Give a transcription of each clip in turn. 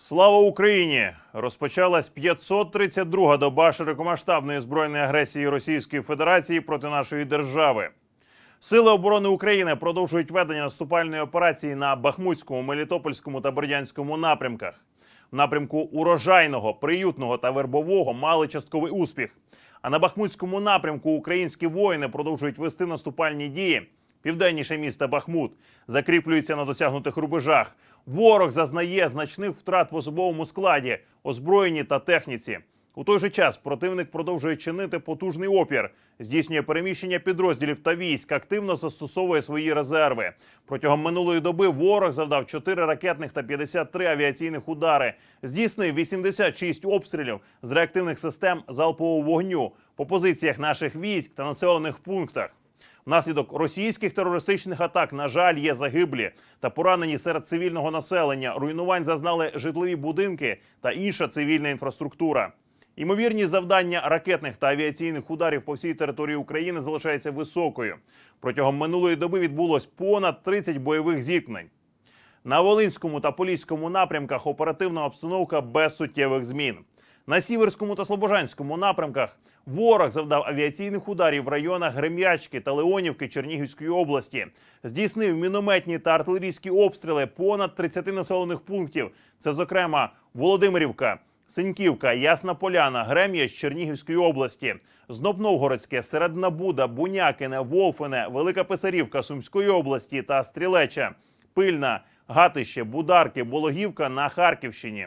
Слава Україні! Розпочалась 532-га доба широкомасштабної збройної агресії Російської Федерації проти нашої держави. Сили оборони України продовжують ведення наступальної операції на Бахмутському, Мелітопольському та Бердянському напрямках. В напрямку урожайного, приютного та вербового мали частковий успіх. А на Бахмутському напрямку українські воїни продовжують вести наступальні дії. Південніше міста Бахмут закріплюється на досягнутих рубежах. Ворог зазнає значних втрат в особовому складі, озброєнні та техніці. У той же час противник продовжує чинити потужний опір, здійснює переміщення підрозділів та військ, активно застосовує свої резерви. Протягом минулої доби ворог завдав 4 ракетних та 53 авіаційних удари, здійснив 86 обстрілів з реактивних систем залпового вогню по позиціях наших військ та населених пунктах. Внаслідок російських терористичних атак, на жаль, є загиблі та поранені серед цивільного населення. Руйнувань зазнали житлові будинки та інша цивільна інфраструктура. Ймовірність завдання ракетних та авіаційних ударів по всій території України залишається високою. Протягом минулої доби відбулось понад 30 бойових зіткнень. На Волинському та Поліському напрямках оперативна обстановка без суттєвих змін. На Сіверському та Слобожанському напрямках ворог завдав авіаційних ударів в районах Грем'ячки та Леонівки Чернігівської області. Здійснив мінометні та артилерійські обстріли понад 30 населених пунктів. Це, зокрема, Володимирівка, Синьківка, Ясна Поляна, Грем'я з Чернігівської області, Знобновгородське, Середна Буда, Бунякине, Волфине, Велика Писарівка Сумської області та Стрілеча, Пильна, Гатище, Бударки, Бологівка на Харківщині.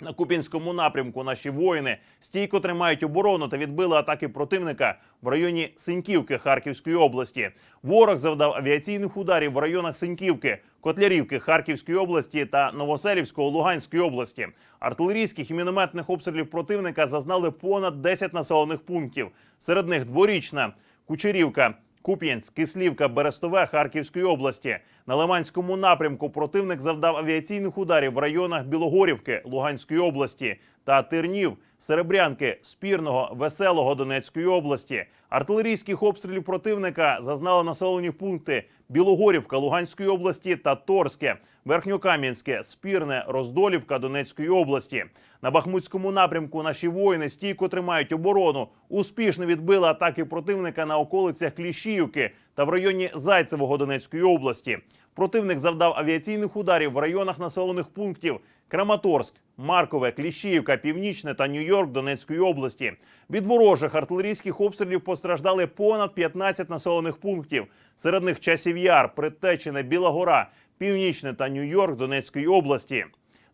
На Куп'янському напрямку наші воїни стійко тримають оборону та відбили атаки противника в районі Синьківки Харківської області. Ворог завдав авіаційних ударів в районах Синьківки, Котлярівки Харківської області та Новоселівського Луганської області. Артилерійських і мінометних обстрілів противника зазнали понад 10 населених пунктів. Серед них дворічна Кучерівка. Куп'янськ, Кислівка, Берестове Харківської області. На Лиманському напрямку противник завдав авіаційних ударів в районах Білогорівки Луганської області та Тернів, Серебрянки, Спірного, Веселого Донецької області. Артилерійських обстрілів противника зазнали населені пункти Білогорівка Луганської області та Торське, Верхньокам'янське, Спірне, Роздолівка Донецької області. На Бахмутському напрямку наші воїни стійко тримають оборону. Успішно відбили атаки противника на околицях Кліщіївки та в районі Зайцевого Донецької області. Противник завдав авіаційних ударів в районах населених пунктів Краматорськ, Маркове, Кліщіївка, Північне та Нью-Йорк Донецької області. Від ворожих артилерійських обстрілів постраждали понад 15 населених пунктів. Серед них часів яр, Предтечине, Біла Гора, Північне та Нью-Йорк Донецької області.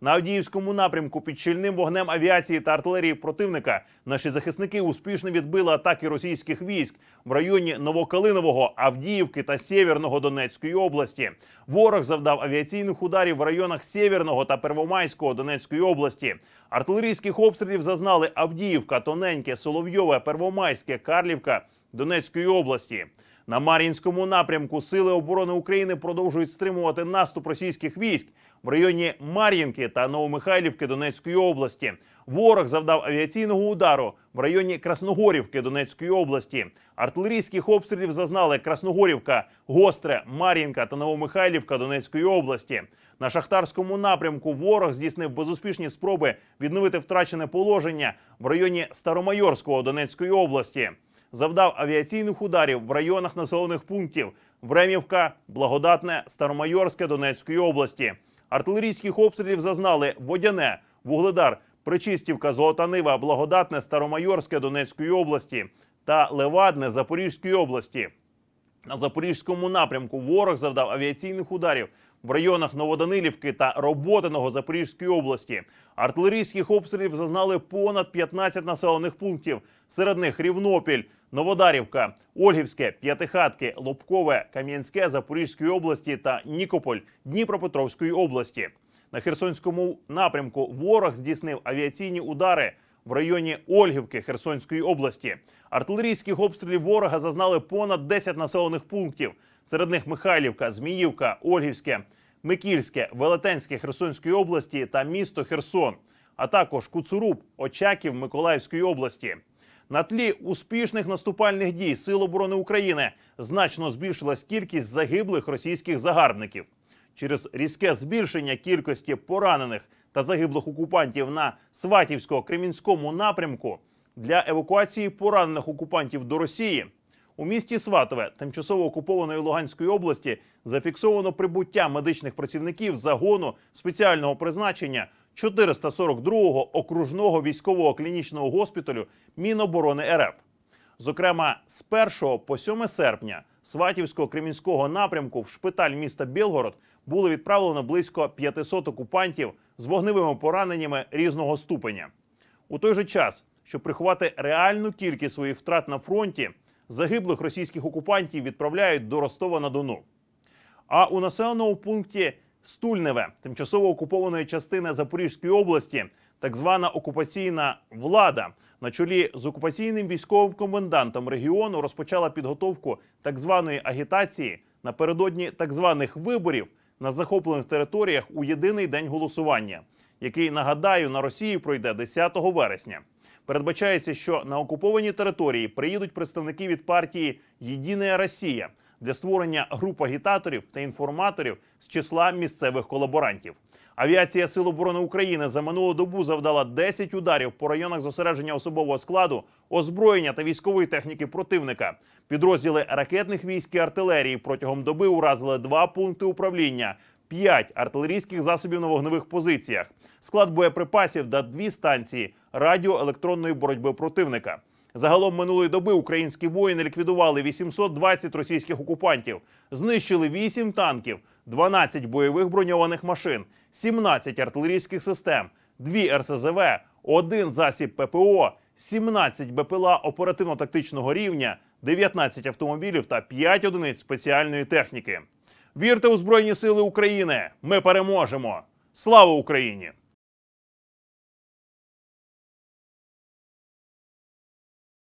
На Авдіївському напрямку під щільним вогнем авіації та артилерії противника наші захисники успішно відбили атаки російських військ в районі Новокалинового, Авдіївки та Сєвєрного Донецької області. Ворог завдав авіаційних ударів в районах Сєвєрного та Первомайського Донецької області. Артилерійських обстрілів зазнали Авдіївка, Тоненьке, Соловйове, Первомайське, Карлівка Донецької області. На Мар'їнському напрямку Сили оборони України продовжують стримувати наступ російських військ в районі Мар'їнки та Новомихайлівки Донецької області. Ворог завдав авіаційного удару в районі Красногорівки Донецької області. Артилерійських обстрілів зазнали Красногорівка, Гостре, Мар'їнка та Новомихайлівка Донецької області. На шахтарському напрямку ворог здійснив безуспішні спроби відновити втрачене положення в районі Старомайорського Донецької області завдав авіаційних ударів в районах населених пунктів Времівка, Благодатне, Старомайорське Донецької області. Артилерійських обстрілів зазнали Водяне, Вугледар, Причистівка, Золотанива, Благодатне, Старомайорське Донецької області та Левадне Запорізької області. На запорізькому напрямку ворог завдав авіаційних ударів в районах Новоданилівки та Роботиного Запорізької області. Артилерійських обстрілів зазнали понад 15 населених пунктів. Серед них Рівнопіль, Новодарівка, Ольгівське, П'ятихатки, Лобкове, Кам'янське Запорізької області та Нікополь Дніпропетровської області. На Херсонському напрямку ворог здійснив авіаційні удари в районі Ольгівки Херсонської області. Артилерійських обстрілів ворога зазнали понад 10 населених пунктів. Серед них Михайлівка, Зміївка, Ольгівське, Микільське, Велетенське Херсонської області та місто Херсон, а також Куцуруб, Очаків Миколаївської області. На тлі успішних наступальних дій Сил оборони України значно збільшилась кількість загиблих російських загарбників. Через різке збільшення кількості поранених та загиблих окупантів на Сватівсько-Кремінському напрямку для евакуації поранених окупантів до Росії. У місті Сватове, тимчасово окупованої Луганської області, зафіксовано прибуття медичних працівників загону спеціального призначення 442-го окружного військового клінічного госпіталю Міноборони РФ. Зокрема, з 1 по 7 серпня Сватівського кремінського напрямку в шпиталь міста Білгород було відправлено близько 500 окупантів з вогневими пораненнями різного ступеня. У той же час, щоб приховати реальну кількість своїх втрат на фронті, загиблих російських окупантів відправляють до Ростова на Дону. А у населеному пункті Стульневе, тимчасово окупованої частини Запорізької області, так звана окупаційна влада на чолі з окупаційним військовим комендантом регіону розпочала підготовку так званої агітації напередодні так званих виборів на захоплених територіях у єдиний день голосування, який нагадаю на Росії пройде 10 вересня. Передбачається, що на окуповані території приїдуть представники від партії Єдина Росія для створення груп агітаторів та інформаторів з числа місцевих колаборантів. Авіація Сил оборони України за минулу добу завдала 10 ударів по районах зосередження особового складу, озброєння та військової техніки противника. Підрозділи ракетних військ і артилерії протягом доби уразили два пункти управління, п'ять артилерійських засобів на вогневих позиціях, склад боєприпасів та дві станції радіоелектронної боротьби противника. Загалом минулої доби українські воїни ліквідували 820 російських окупантів, знищили 8 танків, 12 бойових броньованих машин, 17 артилерійських систем, 2 РСЗВ, 1 засіб ППО, 17 БПЛА оперативно-тактичного рівня, 19 автомобілів та 5 одиниць спеціальної техніки. Вірте у Збройні Сили України! Ми переможемо! Слава Україні!